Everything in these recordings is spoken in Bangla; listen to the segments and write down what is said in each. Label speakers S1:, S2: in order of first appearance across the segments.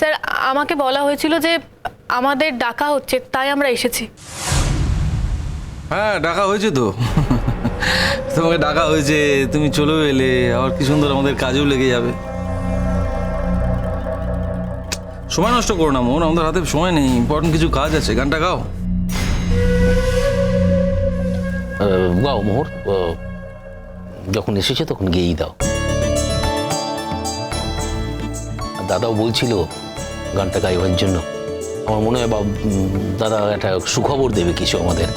S1: স্যার আমাকে বলা হয়েছিল যে আমাদের ডাকা হচ্ছে তাই আমরা এসেছি।
S2: হ্যাঁ ডাকা হয়েছে তো। তোমাকে ডাকা হয়েছে তুমি চলেও এলে আবার কি সুন্দর আমাদের কাজেও লেগে যাবে। সময় নষ্ট করো না মন আমাদের হাতে সময় নেই ইম্পর্টেন্ট কিছু কাজ আছে গানটা গাও।
S3: গাও মোহর যখন এসেছে তখন গেয়েই দাও। দাদাও বলছিল গানটা গাইবার জন্য। আমার মনে হয় বা দাদা একটা সুখবর দেবে কিছু আমাদের।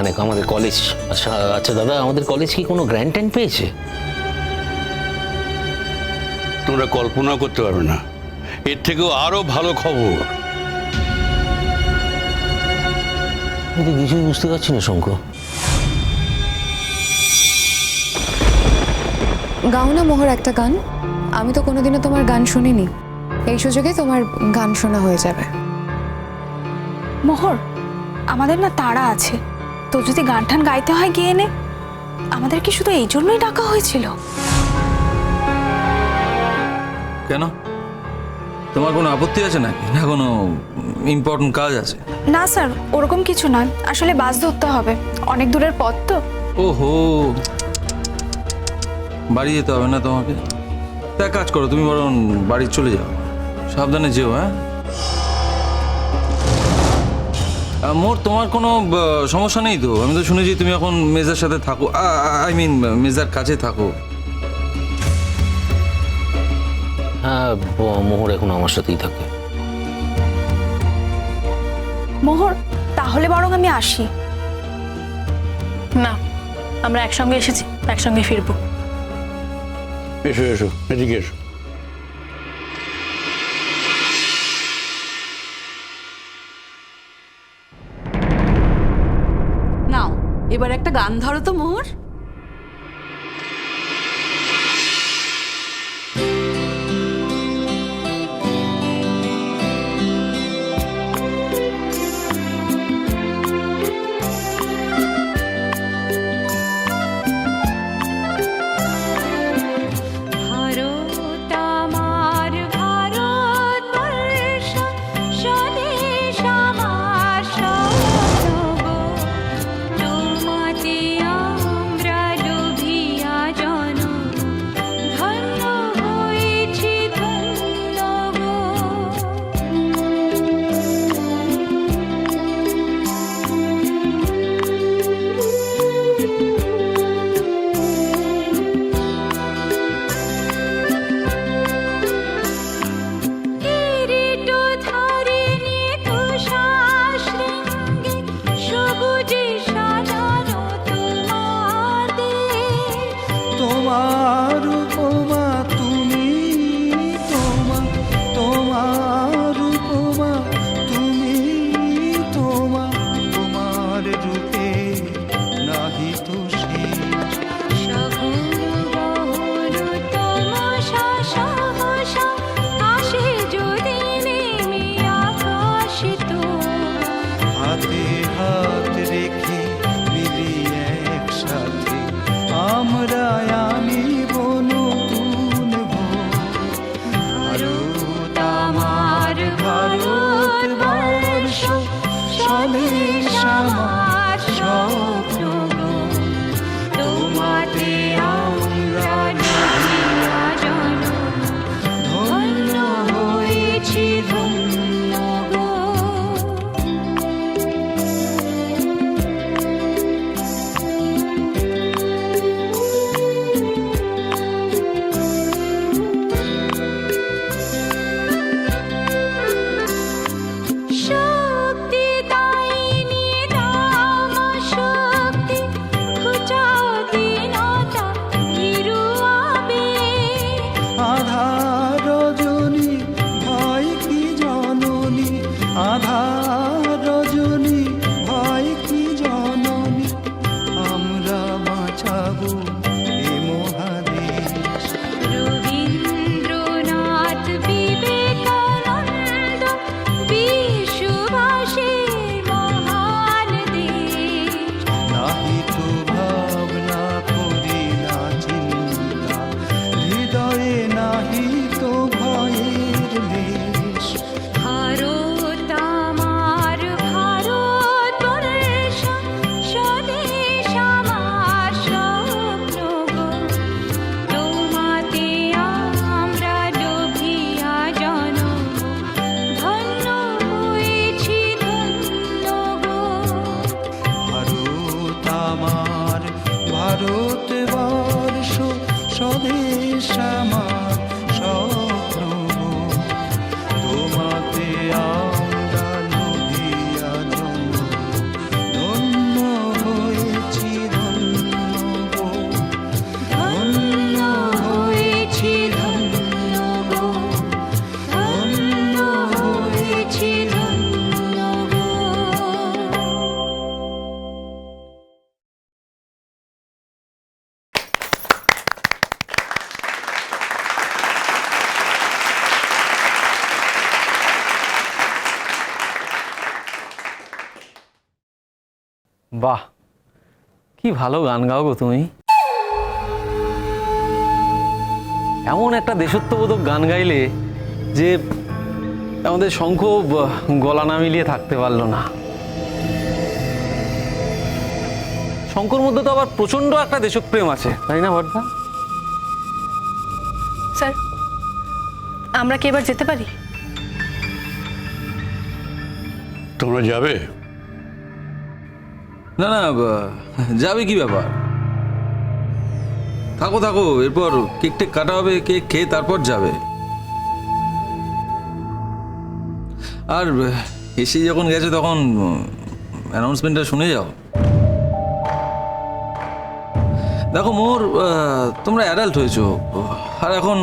S3: অনেক আমাদের কলেজ আচ্ছা আচ্ছা দাদা আমাদের কলেজ কি কোনো গ্র্যান্ড ট্যান্ড পেয়েছে?
S4: তোমরা কল্পনা করতে পারবে না। এর থেকেও আরও ভালো খবর।
S3: আমি তো কিছুই বুঝতে পারছি না শঙ্কর
S5: গাও না মোহর একটা গান। আমি তো কোনোদিনও তোমার গান শুনিনি। এই সুযোগে তোমার গান শোনা হয়ে যাবে।
S6: মোহর আমাদের না তাড়া আছে। তো যদি গান টান গাইতে হয় গিয়ে নে। আমাদের কি শুধু এই জন্যই ডাকা হয়েছিল?
S2: কেন? তোমার কোনো আপত্তি আছে নাকি? না কোনো ইম্পর্টেন্ট কাজ আছে?
S6: না স্যার ওরকম কিছু নয় আসলে বাস ধরতে হবে। অনেক দূরের পথ তো।
S2: ওহো। বাড়ি যেতে হবে না তোমাকে? তা এক কাজ করো তুমি বরং বাড়ি চলে যাও। সাবধানে যেও হ্যাঁ? মোর তোমার কোনো সমস্যা নেই তো? আমি তো শুনেছি তুমি এখন মেজার সাথে থাকো। আই মিন মেজার কাছে থাকো।
S3: হ্যাঁ মোহর এখন আমার সাথেই থাকে।
S6: মোহর তাহলে বরং আমি আসি।
S1: না আমরা একসঙ্গে এসেছি একসঙ্গে ফিরবো।
S4: এসো এসো এদিকে এসো।
S7: নাও এবার একটা গান ধরো তো মোহর।
S8: তোমার
S9: বাহ কি ভালো গান গাও গো তুমি। এমন একটা দেশত্ববোধক গান গাইলে যে আমাদের শঙ্খ গলা না মিলিয়ে থাকতে পারল না। শঙ্কর মধ্যে তো আবার প্রচণ্ড একটা দেশপ্রেম আছে তাই না বর্ধা
S1: স্যার আমরা কি এবার যেতে পারি?
S4: তোমরা যাবে?
S2: না না যাবে কি ব্যাপার? থাকো থাকো, এরপর কেক টেক কাটা হবে, কেক খেয়ে তারপর যাবে। আর এসে যখন গেছে তখন অ্যানাউন্সমেন্টটা শুনে যাও। দেখো, মোর তোমরা অ্যাডাল্ট হয়েছো, আর এখন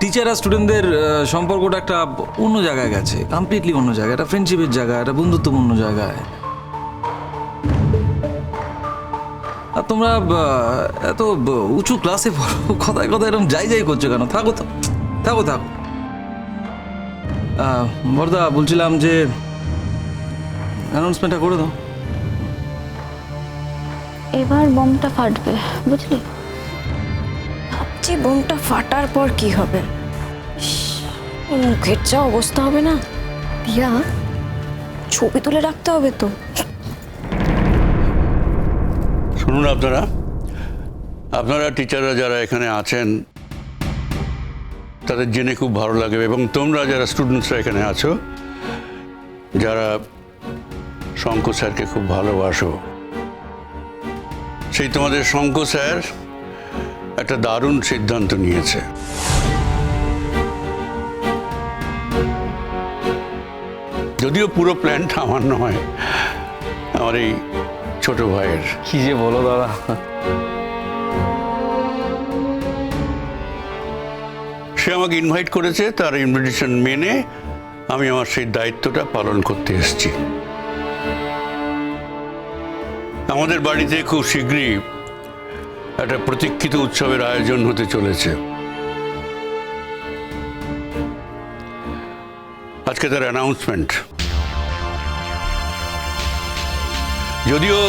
S2: টিচার আর স্টুডেন্টদের সম্পর্কটা একটা অন্য জায়গায় গেছে কমপ্লিটলি অন্য জায়গায়, একটা ফ্রেন্ডশিপের জায়গায়, একটা বন্ধুত্বপূর্ণ জায়গায়। আর তোমরা এত উঁচু ক্লাসে পড়ো কথায় কথায় এরকম যাই যাই করছ কেন? থাকো তো থাকো থাকো। আহ, বরদা বলছিলাম যে অ্যানাউন্সমেন্টটা করে দাও।
S5: এবার বোমটা ফাটবে বুঝলি? ভাবছি বোমটা ফাটার পর কি হবে? মুখের যা অবস্থা হবে না। দিয়া ছবি তুলে রাখতে হবে তো।
S4: শুনুন আপনারা। আপনারা, টিচাররা যারা এখানে আছেন, তাদের জেনে খুব ভালো লাগবে এবং তোমরা যারা স্টুডেন্টসরা এখানে আছো, যারা শঙ্খ স্যারকে খুব ভালোবাসো। সেই তোমাদের শঙ্খ স্যার একটা দারুণ সিদ্ধান্ত নিয়েছে। যদিও পুরো প্ল্যানটা আমার নয়, আমার এই ছোট ভাইয়ের।
S9: কি যে বলো দাদা।
S4: সে আমাকে ইনভাইট করেছে তার ইনভিটেশন মেনে আমি আমার সেই দায়িত্বটা পালন করতে এসেছি। আমাদের বাড়িতে খুব শীঘ্রই একটা প্রতীক্ষিত উৎসবের আয়োজন হতে চলেছে। আজকে তার অ্যানাউন্সমেন্ট যদিও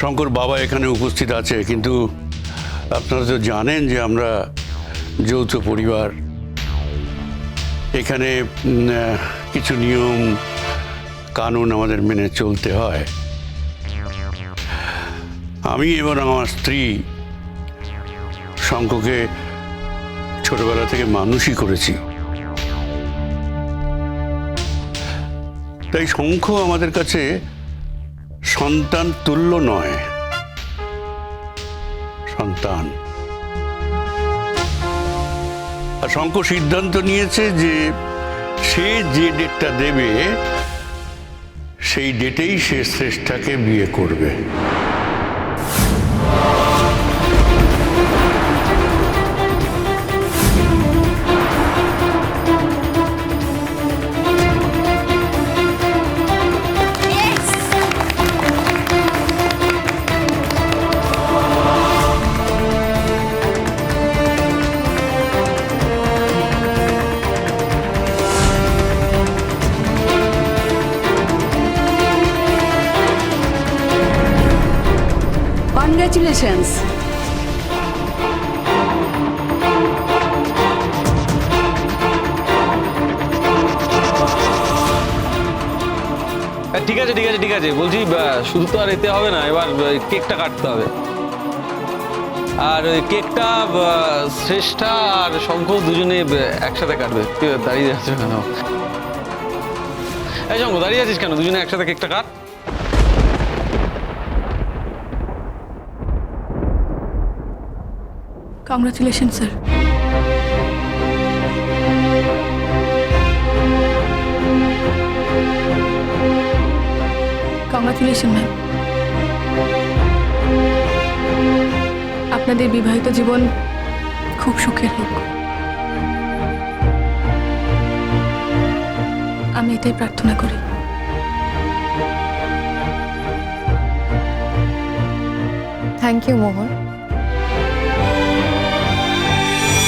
S4: শঙ্কর বাবা এখানে উপস্থিত আছে, কিন্তু আপনারা তো জানেন যে আমরা যৌথ পরিবার। এখানে কিছু নিয়ম, কানুন আমাদের মেনে চলতে হয়। আমি এবং আমার স্ত্রী শঙ্ককে ছোটবেলা থেকে মানুষই করেছি। তাই শঙ্খ আমাদের কাছে সন্তান তুল্য নয়। সন্তান। আর শঙ্কর সিদ্ধান্ত নিয়েছে যে সে যে ডেটটা দেবে, সেই ডেটেই সে শ্রেষ্ঠাকে বিয়ে করবে।
S7: কনগ্রাচুলেশনস
S9: ঠিক আছে ঠিক আছে ঠিক আছে। বলছি শুধু তো আর এতে হবে না, এবার কেকটা কাটতে হবে। আর কেকটা শ্রেষ্ঠা আর শঙ্খ দুজনে একসাথে কাটবে। দাঁড়িয়ে আছিস কেন? এই শঙ্খ, দাঁড়িয়ে আছিস কেন? দুজনে একসাথে কেকটা কাট।
S1: কংগ্রাচুলেশন স্যার কংগ্রাচুলেশন ম্যাম আপনাদের বিবাহিত জীবন খুব সুখের হোক। আমি এটাই প্রার্থনা করি।
S5: Thank you Mohan